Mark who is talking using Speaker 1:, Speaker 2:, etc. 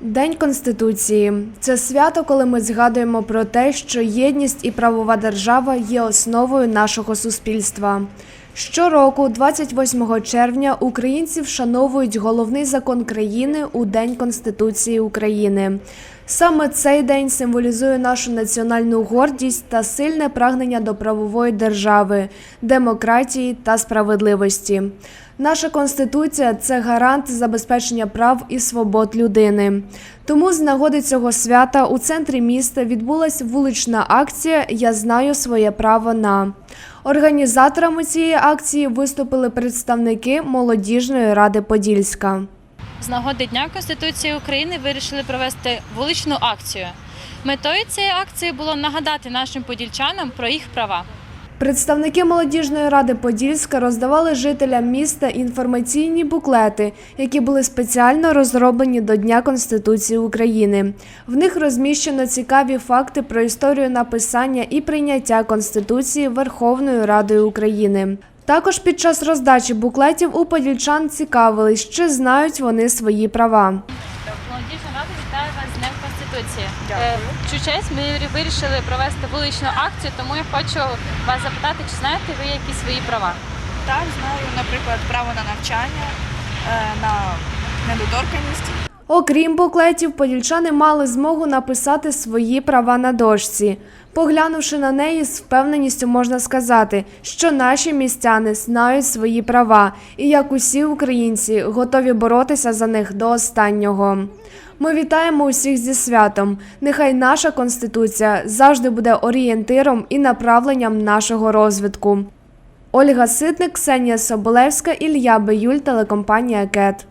Speaker 1: День Конституції це свято, коли ми згадуємо про те, що єдність і правова держава є основою нашого суспільства. Щороку, 28 червня, українці вшановують головний закон країни у День Конституції України. Саме цей день символізує нашу національну гордість та сильне прагнення до правової держави, демократії та справедливості. Наша конституція це гарант забезпечення прав і свобод людини. Тому з нагоди цього свята у центрі міста відбулася вулична акція Я знаю своє право на. Організаторами цієї акції виступили представники молодіжної ради Подільська.
Speaker 2: З нагоди Дня Конституції України вирішили провести вуличну акцію. Метою цієї акції було нагадати нашим подільчанам про їх права.
Speaker 1: Представники молодіжної ради Подільська роздавали жителям міста інформаційні буклети, які були спеціально розроблені до Дня Конституції України. В них розміщено цікаві факти про історію написання і прийняття Конституції Верховною Радою України. Також під час роздачі буклетів у подільчан цікавились, чи знають вони свої права.
Speaker 2: Молодіжна рада вітає вас з Днем Конституції. Дякую. В цю честь ми вирішили провести вуличну акцію, тому я хочу вас запитати, чи знаєте ви які свої права?
Speaker 3: Так, знаю, наприклад, право на навчання, е, на недоторканність.
Speaker 1: Окрім буклетів, подільчани мали змогу написати свої права на дошці. Поглянувши на неї, з впевненістю можна сказати, що наші містяни знають свої права і, як усі українці, готові боротися за них до останнього. Ми вітаємо усіх зі святом. Нехай наша конституція завжди буде орієнтиром і направленням нашого розвитку. Ольга Ситник, Ксенія Соболевська, Ілля Биюль, телекомпанія КЕТ.